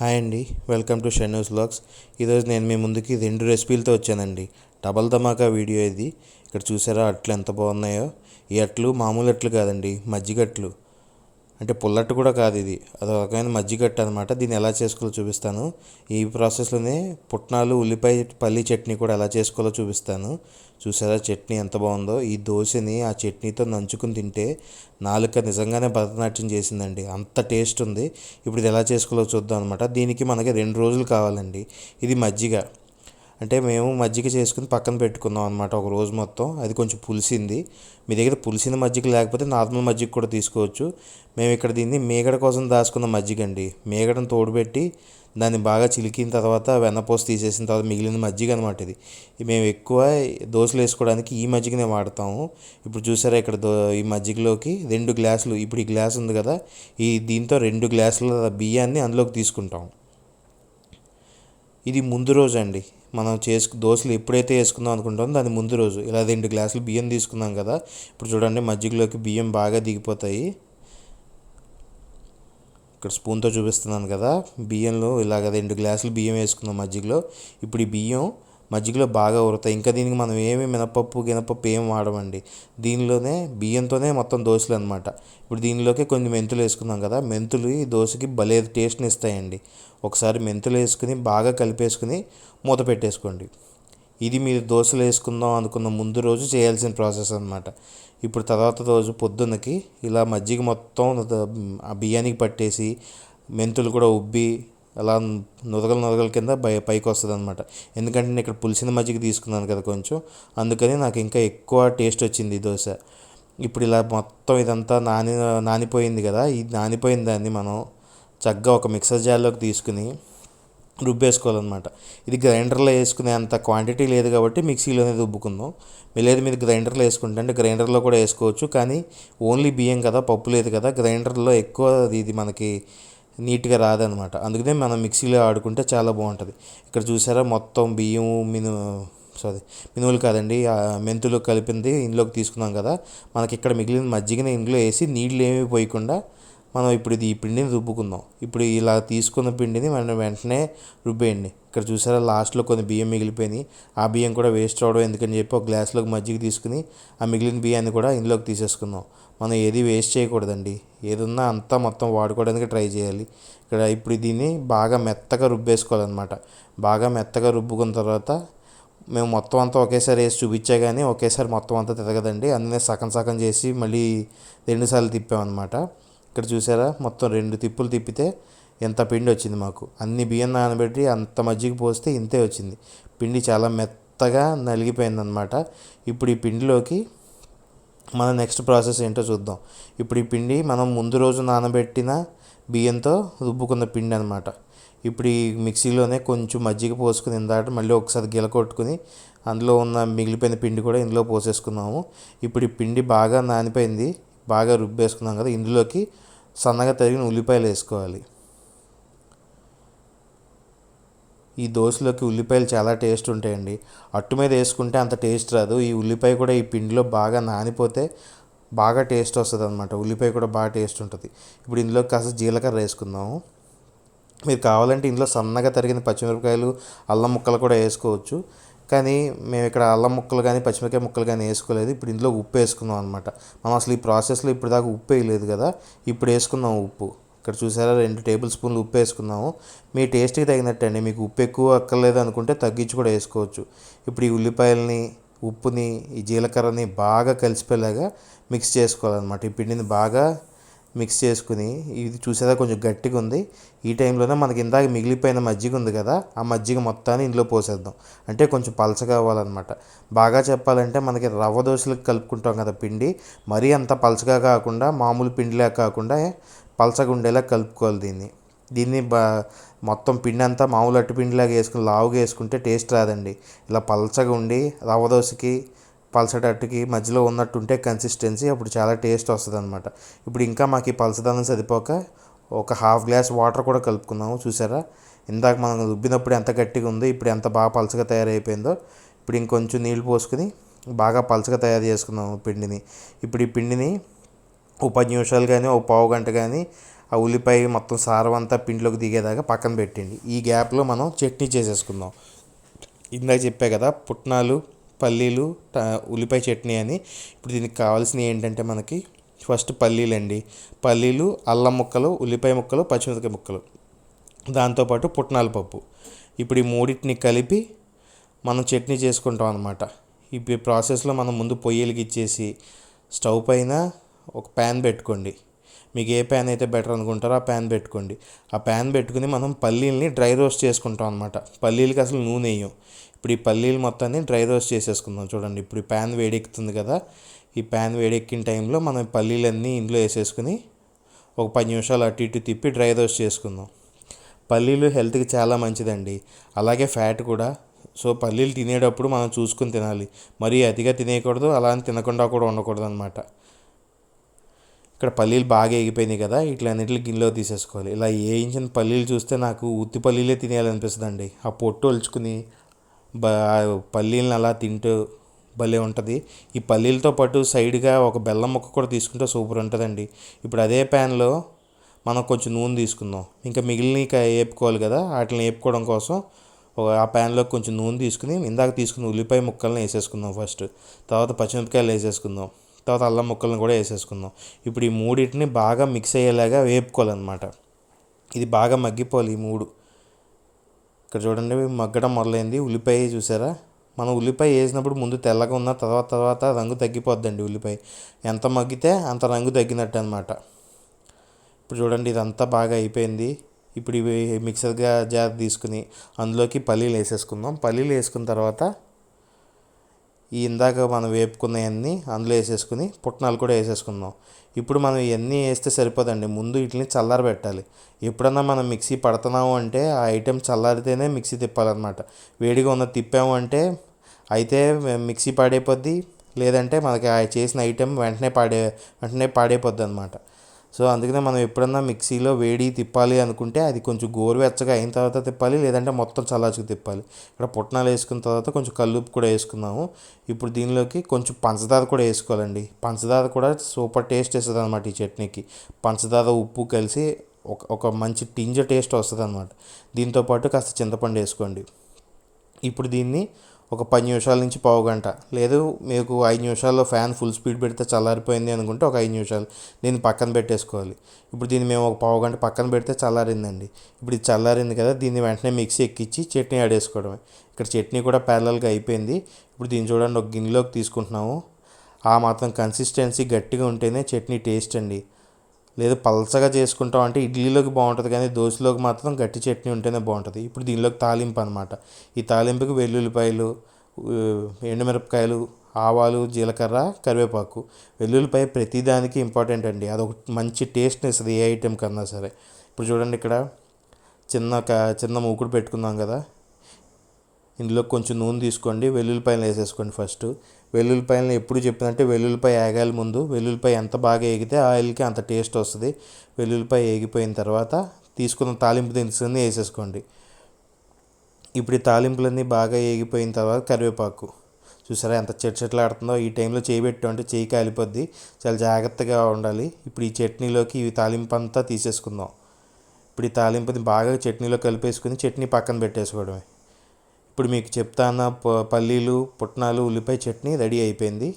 Hi అండి welcome to షెన్యూస్ blogs ఈరోజు నేను మీ ముందుకి రెండు రెసిపీలతో వచ్చానండి. డబల్ ధమాకా వీడియో ఇది. ఇక్కడ చూసారా అట్లు ఎంత బాగున్నాయో? ఈ అట్లు మామూలు అట్లు కాదండి మజ్జిగట్లు అంటే పుల్లట్టు కూడా కాదు ఇది. అది ఒక రకమైన మజ్జిగట్టు అనమాట దీన్ని ఎలా చేసుకోవాలో చూపిస్తాను. ఈ ప్రాసెస్లోనే పుట్నాలు ఉల్లిపాయ పల్లి చట్నీ కూడా ఎలా చేసుకోవాలో చూపిస్తాను. చూసారా చట్నీ ఎంత బాగుందో? ఈ దోశని ఆ చట్నీతో నంచుకుని తింటే నాలుక నిజంగానే భరతనాట్యం చేసిందండి. అంత టేస్ట్ ఉంది. ఇప్పుడు ఇది ఎలా చేసుకోవాలో చూద్దాం అనమాట దీనికి మనకి రెండు రోజులు కావాలండి. ఇది మజ్జిగ. అంటే మేము మజ్జిగ చేసుకుని పక్కన పెట్టుకున్నాం అనమాట ఒక రోజు మొత్తం. అది కొంచెం పులిసింది. మీ దగ్గర పులిసిన మజ్జిగ లేకపోతే నార్మల్ మజ్జిగ కూడా తీసుకోవచ్చు. మేము ఇక్కడ దీన్ని మేగడ కోసం దాచుకున్న మజ్జిగ అండి. మేగడను తోడుపెట్టి దాన్ని బాగా చిలికిన తర్వాత వెన్నపోసి తీసేసిన తర్వాత మిగిలిన మజ్జిగ అనమాట ఇది. మేము ఎక్కువ దోశలు వేసుకోవడానికి ఈ మజ్జిగనే వాడతాము. ఇప్పుడు చూసారా ఇక్కడ దో ఈ మజ్జిగలోకి రెండు గ్లాసులు ఇప్పుడు ఈ గ్లాస్ ఉంది కదా ఈ దీంతో రెండు గ్లాసుల బియ్యాన్ని అందులోకి తీసుకుంటాం. ఇది ముందు రోజు అండి. మనం చేసుకు దోశలు ఎప్పుడైతే వేసుకుందాం అనుకుంటామో దాని ముందు రోజు. ఇలా రెండు గ్లాసులు బియ్యం తీసుకున్నాం కదా ఇప్పుడు చూడండి మజ్జిగలోకి బియ్యం బాగా దిగిపోతాయి. ఇక్కడ స్పూన్తో చూపిస్తున్నాను కదా బియ్యంలో ఇలాగ రెండు గ్లాసులు బియ్యం వేసుకున్నాం మజ్జిగలో. ఇప్పుడు ఈ బియ్యం మజ్జిగలో బాగా ఉరుతాయి ఇంకా దీనికి మనం ఏమి మినపప్పు గినపప్పు ఏమి వాడమండి. దీనిలోనే బియ్యంతోనే మొత్తం దోశలు అనమాట ఇప్పుడు దీనిలోకి కొన్ని మెంతులు వేసుకున్నాం కదా. మెంతులు ఈ దోశకి భలే టేస్ట్ని ఇస్తాయండి. ఒకసారి మెంతులు వేసుకుని బాగా కలిపేసుకుని మూత పెట్టేసుకోండి. ఇది మీరు దోశలు వేసుకుందాం అనుకున్న ముందు రోజు చేయాల్సిన ప్రాసెస్ అనమాట ఇప్పుడు తర్వాత రోజు పొద్దున్నకి ఇలా మజ్జిగ మొత్తం ఆ బియ్యానికి పట్టేసి మెంతులు కూడా ఉబ్బి అలా నురగల నురగల కింద పై పైకి వస్తుంది అనమాట ఎందుకంటే నేను ఇక్కడ పులిసిన మజ్జిగ తీసుకున్నాను కదా కొంచెం. అందుకని నాకు ఇంకా ఎక్కువ టేస్ట్ వచ్చింది ఈ దోశ. ఇప్పుడు ఇలా మొత్తం ఇదంతా నాని నానిపోయింది కదా ఇది నానిపోయిన దాన్ని మనం చక్కగా ఒక మిక్సర్ జార్లోకి తీసుకుని రుబ్బేసుకోవాలన్నమాట. ఇది గ్రైండర్లో వేసుకునే అంత క్వాంటిటీ లేదు కాబట్టి మిక్సీలోనే రుబ్బుకుందాం. లేదు మీరు గ్రైండర్లో వేసుకుంటే అంటే గ్రైండర్లో కూడా వేసుకోవచ్చు. కానీ ఓన్లీ బియ్యం కదా పప్పు లేదు కదా. గ్రైండర్లో ఎక్కువ ఇది మనకి నీట్గా రాదనమాట అందుకనే మనం మిక్సీలో ఆడుకుంటే చాలా బాగుంటుంది. ఇక్కడ చూసారా మొత్తం బియ్యం మిను సారీ మినువులు కాదండి మెంతులు కలిపింది ఇందులోకి తీసుకున్నాం కదా. మనకి ఇక్కడ మిగిలిన మజ్జిగని ఇందులో వేసి నీళ్ళు ఏమీ పోయకుండా మనం ఇప్పుడు ఇది ఈ పిండిని రుబ్బుకుందాం. ఇప్పుడు ఇలా తీసుకున్న పిండిని మనం వెంటనే రుబ్బేయండి. ఇక్కడ చూసారా లాస్ట్లో కొన్ని బియ్యం మిగిలిపోయినాయి. ఆ బియ్యం కూడా వేస్ట్ అవడం ఎందుకని చెప్పి ఒక గ్లాస్లోకి మజ్జిగ తీసుకుని ఆ మిగిలిన బియ్యాన్ని కూడా ఇందులోకి తీసేసుకుందాం. మనం ఏది వేస్ట్ చేయకూడదండి. ఏదున్నా అంతా మొత్తం వాడుకోవడానికి ట్రై చేయాలి. ఇక్కడ ఇప్పుడు దీన్ని బాగా మెత్తగా రుబ్బేసుకోవాలన్నమాట. బాగా మెత్తగా రుబ్బుకున్న తర్వాత మేము మొత్తం అంతా ఒకేసారి వేసి చూపించా కానీ ఒకేసారి మొత్తం అంతా తిరగదండి. అందుకే సగం సగం చేసి మళ్ళీ రెండుసార్లు తిప్పామన్నమాట. ఇక్కడ చూసారా? మొత్తం రెండు తిప్పులు తిప్పితే ఎంత పిండి వచ్చింది మాకు. అన్ని బియ్యం నానబెట్టి అంత మజ్జిగ పోస్తే ఇంతే వచ్చింది. పిండి చాలా మెత్తగా నలిగిపోయింది అనమాట ఇప్పుడు ఈ పిండిలోకి మన నెక్స్ట్ ప్రాసెస్ ఏంటో చూద్దాం. ఇప్పుడు ఈ పిండి మనం ముందు రోజు నానబెట్టిన బియ్యంతో రుబ్బుకున్న పిండి అనమాట ఇప్పుడు ఈ మిక్సీలోనే కొంచెం మజ్జిగ పోసుకుని ఇందాక మళ్ళీ ఒకసారి గిల కొట్టుకుని అందులో ఉన్న మిగిలిపోయిన పిండి కూడా ఇందులో పోసేసుకున్నాము. ఇప్పుడు ఈ పిండి బాగా నానిపోయింది. బాగా రుబ్బేసుకున్నాం కదా ఇందులోకి సన్నగా తరిగిన ఉల్లిపాయలు వేసుకోవాలి. ఈ దోశలోకి ఉల్లిపాయలు చాలా టేస్ట్ ఉంటాయండి. అట్టు మీద వేసుకుంటే అంత టేస్ట్ రాదు. ఈ ఉల్లిపాయ కూడా ఈ పిండిలో బాగా నానిపోతే బాగా టేస్ట్ వస్తుంది అనమాట ఉల్లిపాయ కూడా బాగా టేస్ట్ ఉంటుంది. ఇప్పుడు ఇందులో కాస్త జీలకర్ర వేసుకుందాము. మీరు కావాలంటే ఇందులో సన్నగా తరిగిన పచ్చిమిరపకాయలు అల్లం ముక్కలు కూడా వేసుకోవచ్చు. కానీ మేము ఇక్కడ అల్లం ముక్కలు కానీ పచ్చిమిరకాయ ముక్కలు కానీ వేసుకోలేదు. ఇప్పుడు ఇందులో ఉప్పు వేసుకున్నాం అనమాట మనం అసలు ఈ ప్రాసెస్లో ఇప్పుడు దాకా ఉప్పు వేయలేదు కదా. ఇప్పుడు వేసుకున్నాం ఉప్పు. ఇక్కడ చూసారా రెండు టేబుల్ స్పూన్లు ఉప్పు వేసుకున్నాము. మీ టేస్ట్కి తగినట్టు అండి. మీకు ఉప్పు ఎక్కువ అక్కర్లేదు అనుకుంటే తగ్గించి కూడా వేసుకోవచ్చు. ఇప్పుడు ఈ ఉల్లిపాయలని ఉప్పుని ఈ జీలకర్రని బాగా కలిసిపోయేలాగా మిక్స్ చేసుకోవాలన్నమాట. ఈ పిండిని బాగా మిక్స్ చేసుకుని ఇది చూసేదా కొంచెం గట్టిగా ఉంది. ఈ టైంలోనే మనకి ఇందాక మిగిలిపోయిన మజ్జిగ ఉంది కదా ఆ మజ్జిగ మొత్తాన్ని ఇందులో పోసేద్దాం. అంటే కొంచెం పలచగా అవ్వాలన్నమాట. బాగా చెప్పాలంటే మనకి రవ్వ దోశలకు కలుపుకుంటాం కదా పిండి మరీ అంత పలచగా కాకుండా మామూలు పిండిలా కాకుండా పలచగా ఉండేలా కలుపుకోవాలి దీన్ని. దీన్ని బా మొత్తం పిండి అంతా మామూలు అట్టు పిండిలాగా వేసుకుని లావుగా వేసుకుంటే టేస్ట్ రాదండి. ఇలా పలచగా ఉండి రవ్వ దోశకి పలసటట్టుకి మధ్యలో ఉన్నట్టు ఉంటే కన్సిస్టెన్సీ అప్పుడు చాలా టేస్ట్ వస్తుంది అనమాట ఇప్పుడు ఇంకా మాకు ఈ పలసదనం సరిపోక ఒక హాఫ్ గ్లాస్ వాటర్ కూడా కలుపుకున్నాము చూసారా? ఇందాక మనం రుబ్బినప్పుడు ఎంత గట్టిగా ఉందో ఇప్పుడు ఎంత బాగా పలచగా తయారైపోయిందో ఇప్పుడు ఇంకొంచెం నీళ్ళు పోసుకుని బాగా పలసగా తయారు చేసుకున్నాము పిండిని. ఇప్పుడు ఈ పిండిని ఓ పది నిమిషాలు కానీ ఓ పావు గంట కానీ ఆ ఉల్లిపాయ మొత్తం సారం అంతా పిండిలోకి దిగేదాకా పక్కన పెట్టండి. ఈ గ్యాప్లో మనం చట్నీ చేసేసుకుందాం. ఇందాక చెప్పా కదా పుట్నాలు పల్లీలు ట- ఉల్లిపాయ చట్నీ అని. ఇప్పుడు దీనికి కావాల్సినవి ఏంటంటే మనకి ఫస్ట్ పల్లీలు అండి పల్లీలు అల్లం ముక్కలు ఉల్లిపాయ ముక్కలు పచ్చిమిరపకాయ ముక్కలు. దాంతోపాటు పుట్నాల పప్పు. ఇప్పుడు ఈ మూడింటిని కలిపి మనం చట్నీ చేసుకుంటాం అనమాట ఈ ప్రాసెస్లో మనం ముందు పొయ్యిలకి ఇచ్చేసి స్టవ్ పైన ఒక ప్యాన్ పెట్టుకోండి. మీకు ఏ ప్యాన్ అయితే బెటర్ అనుకుంటారో ఆ ప్యాన్ పెట్టుకోండి. ఆ ప్యాన్ పెట్టుకుని మనం పల్లీల్ని డ్రై రోస్ట్ చేసుకుంటాం అనమాట పల్లీలకి అసలు నూనె వేయం. ఇప్పుడు ఈ పల్లీలు మొత్తాన్ని డ్రై రోస్ట్ చేసేసుకుందాం. చూడండి ఇప్పుడు ఈ ప్యాన్ వేడెక్కుతుంది కదా. ఈ ప్యాన్ వేడెక్కిన టైంలో మనం పల్లీలన్నీ ఇందులో వేసేసుకుని ఒక పది నిమిషాలు అటు ఇటు తిప్పి డ్రై రోస్ట్ చేసుకుందాం. పల్లీలు హెల్త్కి చాలా మంచిదండి. అలాగే ఫ్యాట్ కూడా. సో పల్లీలు తినేటప్పుడు మనం చూసుకుని తినాలి. మరీ అతిగా తినేయకూడదు అలా అని తినకుండా కూడా ఉండకూడదు అనమాట ఇక్కడ పల్లీలు బాగా ఎగిపోయినాయి కదా. ఇట్లన్నిటిని గిన్నెలో తీసేసుకోవాలి. ఇలా వేయించిన పల్లీలు చూస్తే నాకు ఉత్తి పల్లీలే తినేయాలనిపిస్తుంది అండి ఆ పొట్టు ఒలుచుకుని పల్లీలను అలా తింటూ భలే ఉంటుంది. ఈ పల్లీలతో పాటు సైడ్గా ఒక బెల్లం ముక్క కూడా తీసుకుంటే సూపర్ ఉంటుందండి. ఇప్పుడు అదే ప్యాన్లో మనం కొంచెం నూనె తీసుకుందాం. ఇంకా మిగిలిన వేపుకోవాలి కదా వాటిని వేపుకోవడం కోసం ఆ ప్యాన్లో కొంచెం నూనె తీసుకుని ఇందాక తీసుకున్న ఉల్లిపాయ ముక్కలను వేసేసుకుందాం ఫస్ట్. తర్వాత పచ్చిమిరపకాయలు వేసేసుకుందాం. తర్వాత అల్లం ముక్కలను కూడా వేసేసుకుందాం. ఇప్పుడు ఈ మూడింటిని బాగా మిక్స్ అయ్యేలాగా వేపుకోవాలన్నమాట. ఇది బాగా మగ్గిపోవాలి ఈ మూడు. ఇక్కడ చూడండి మగ్గడం మొదలైంది. ఉల్లిపాయ చూసారా? మనం ఉల్లిపాయ వేసినప్పుడు ముందు తెల్లగా ఉన్న తర్వాత తర్వాత రంగు తగ్గిపోద్దండి ఉల్లిపాయ. ఎంత మగ్గితే అంత రంగు తగ్గినట్టు అనమాట ఇప్పుడు చూడండి ఇదంతా బాగా అయిపోయింది. ఇప్పుడు ఇవి మిక్సర్గా జార్ తీసుకుని అందులోకి పల్లీలు వేసేసుకుందాం. పల్లీలు వేసుకున్న తర్వాత ఈ ఇందాక మనం వేపుకున్నవన్నీ అందులో వేసేసుకుని పుట్నాలు కూడా వేసేసుకుందాం. ఇప్పుడు మనం ఇవన్నీ వేస్తే సరిపోదండి. ముందు వీటిని చల్లారబెట్టాలి ఎప్పుడన్నా మనం మిక్సీ పడుతున్నాము అంటే ఆ ఐటెం చల్లారితేనే మిక్సీ తిప్పాలన్నమాట. వేడిగా ఉన్న తిప్పాము అంటే అయితే మిక్సీ పాడైపోద్ది. లేదంటే మనకి ఆ చేసిన ఐటెం వెంటనే పాడే వెంటనే పాడైపోద్ది అనమాట సో అందుకనే మనం ఎప్పుడన్నా మిక్సీలో వేడి తిప్పాలి అనుకుంటే అది కొంచెం గోరువెచ్చగా అయిన తర్వాత తిప్పాలి లేదంటే మొత్తం చల్లార్చుకు తిప్పాలి. ఇక్కడ పుట్నాలు వేసుకున్న తర్వాత కొంచెం కల్లుప్పు కూడా వేసుకున్నాము ఇప్పుడు దీనిలోకి కొంచెం పంచదార కూడా వేసుకోవాలండి. పంచదార కూడా సూపర్ టేస్ట్ ఇస్తుంది అనమాట ఈ చట్నీకి. పంచదార ఉప్పు కలిసి ఒక ఒక మంచి టింజ టేస్ట్ వస్తుంది అనమాట దీంతోపాటు కాస్త చింతపండు వేసుకోండి. ఇప్పుడు దీన్ని ఒక పది నిమిషాల నుంచి పావు గంట. లేదు మీకు ఐదు నిమిషాల్లో ఫ్యాన్ ఫుల్ స్పీడ్ పెడితే చల్లారిపోయింది అనుకుంటే ఒక ఐదు నిమిషాలు దీన్ని పక్కన పెట్టేసుకోవాలి. ఇప్పుడు దీన్ని మేము ఒక పావు గంట పక్కన పెడితే చల్లారిందండి. ఇప్పుడు ఇది చల్లారింది కదా దీన్ని వెంటనే మిక్సీ ఎక్కించి చట్నీ ఆడేసుకోవడమే ఇక్కడ చట్నీ కూడా ప్యారలల్గా అయిపోయింది. ఇప్పుడు దీన్ని చూడండి ఒక గిన్నెలోకి తీసుకుంటున్నాము. ఆ మాత్రం కన్సిస్టెన్సీ గట్టిగా ఉంటేనే చట్నీ టేస్ట్ అండి. లేదు పలచగా చేసుకుంటాం అంటే ఇడ్లీలోకి బాగుంటుంది కానీ దోశలోకి మాత్రం గట్టి చట్నీ ఉంటేనే బాగుంటుంది. ఇప్పుడు దీనిలోకి తాలింపు అనమాట ఈ తాలింపుకి వెల్లుల్లిపాయలు ఎండుమిరపకాయలు ఆవాలు జీలకర్ర కరివేపాకు. వెల్లుల్లిపాయ ప్రతిదానికి ఇంపార్టెంట్ అండి. అదొక మంచి టేస్ట్ని ఇస్తుంది ఏ ఐటెం కన్నా సరే. ఇప్పుడు చూడండి ఇక్కడ చిన్న క చిన్న మూకుడు పెట్టుకుందాం కదా. ఇందులో కొంచెం నూనె తీసుకోండి వెల్లుల్లిపాయలు వేసేసుకోండి ఫస్ట్ వెల్లుల్లిపాయలను ఎప్పుడు చెప్పినట్టే వెల్లుల్లిపాయ ఏగాలి ముందు. వెల్లుల్లిపాయ ఎంత బాగా ఏగితే ఆయిల్కి అంత టేస్ట్ వస్తుంది. వెల్లుల్లిపాయ ఏగిపోయిన తర్వాత తీసుకున్న తాలింపు దినుసులన్నీ వేసేసుకోండి. ఇప్పుడు ఈ తాలింపులన్నీ బాగా ఏగిపోయిన తర్వాత కరివేపాకు. చూసారా ఎంత చెట్ చెట్లు ఆడుతుందో ఈ టైంలో చేయి పెట్టామంటే చేయి కాలిపోద్ది. చాలా జాగ్రత్తగా ఉండాలి. ఇప్పుడు ఈ చట్నీలోకి ఈ తాలింపు అంతా తీసేసుకుందాం. ఇప్పుడు ఈ తాలింపుని బాగా చట్నీలో కలిపేసుకుని చట్నీ పక్కన పెట్టేసుకోవడమే. ఇప్పుడు మీకు చెప్తాన ప- పల్లీలు పుట్నాలు ఉల్లిపాయ చట్నీ రెడీ అయిపోయింది.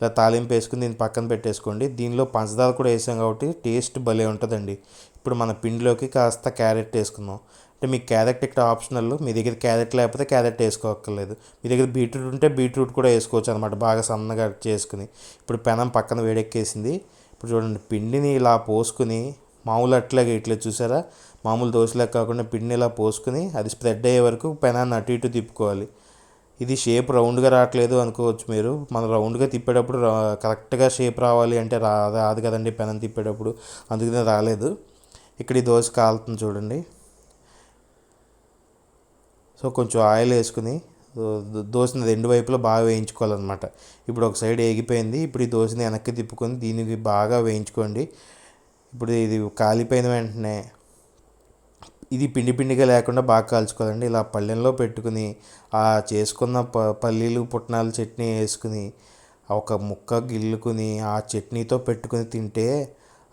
ఇలా తాలింపు వేసుకుని దీన్ని పక్కన పెట్టేసుకోండి. దీనిలో పంచదార కూడా వేసాం కాబట్టి టేస్ట్ భలే ఉంటుందండి. ఇప్పుడు మన పిండిలోకి కాస్త క్యారెట్ వేసుకుందాం. అంటే మీకు క్యారెట్ ఇక్కడ ఆప్షనల్ మీ దగ్గర క్యారెట్ లేకపోతే క్యారెట్ వేసుకోక్కర్లేదు. మీ దగ్గర బీట్రూట్ ఉంటే బీట్రూట్ కూడా వేసుకోవచ్చు అనమాట బాగా సన్నగా చేసుకుని. ఇప్పుడు పెనం పక్కన వేడెక్కేసింది. ఇప్పుడు చూడండి పిండిని ఇలా పోసుకుని మామూలు అట్లాగే ఇట్లా చూసారా? మామూలు దోశలా కాకుండా పిండిని ఇలా పోసుకుని అది స్ప్రెడ్ అయ్యే వరకు పెనాన్ని అటు ఇటు తిప్పుకోవాలి. ఇది షేప్ రౌండ్గా రావట్లేదు అనుకోవచ్చు మీరు. మనం రౌండ్గా తిప్పేటప్పుడు కరెక్ట్గా షేప్ రావాలి అంటే రా రాదు కదండి పెనం తిప్పేటప్పుడు. అందుకనే రాలేదు. ఇక్కడ ఈ దోశ కాలుతుంది చూడండి. సో కొంచెం ఆయిల్ వేసుకుని దోశని రెండు వైపులా బాగా వేయించుకోవాలన్నమాట. ఇప్పుడు ఒక సైడ్ ఏగిపోయింది. ఇప్పుడు ఈ దోశని వెనక్కి తిప్పుకొని దీనికి బాగా వేయించుకోండి. ఇప్పుడు ఇది కాలిపోయిన వెంటనే ఇది పిండి పిండిగా లేకుండా బాగా కాల్చుకోవాలండి. ఇలా పళ్ళెంలో పెట్టుకుని ఆ చేసుకున్న ప పల్లీలు పుట్నాలు చట్నీ వేసుకుని ఒక ముక్క గిల్లుకుని ఆ చట్నీతో పెట్టుకుని తింటే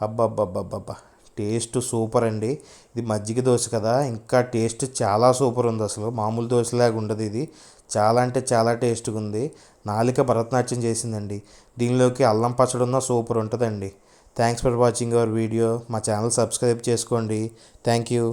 అబ్బబ్బబ్బబ్బబ్బా టేస్ట్ సూపర్ అండి ఇది మజ్జిగ దోశ కదా ఇంకా టేస్ట్ చాలా సూపర్ ఉంది అసలు. మామూలు దోశలాగా ఉండదు ఇది. చాలా అంటే చాలా టేస్ట్గా ఉంది నాలిక భరతనాట్యం చేసిందండి. దీనిలోకి అల్లం పచ్చడి ఉన్న సూపర్ ఉంటుందండి thanks for watching our video. మా ఛానల్ సబ్స్క్రైబ్ చేసుకోండి. Thank you.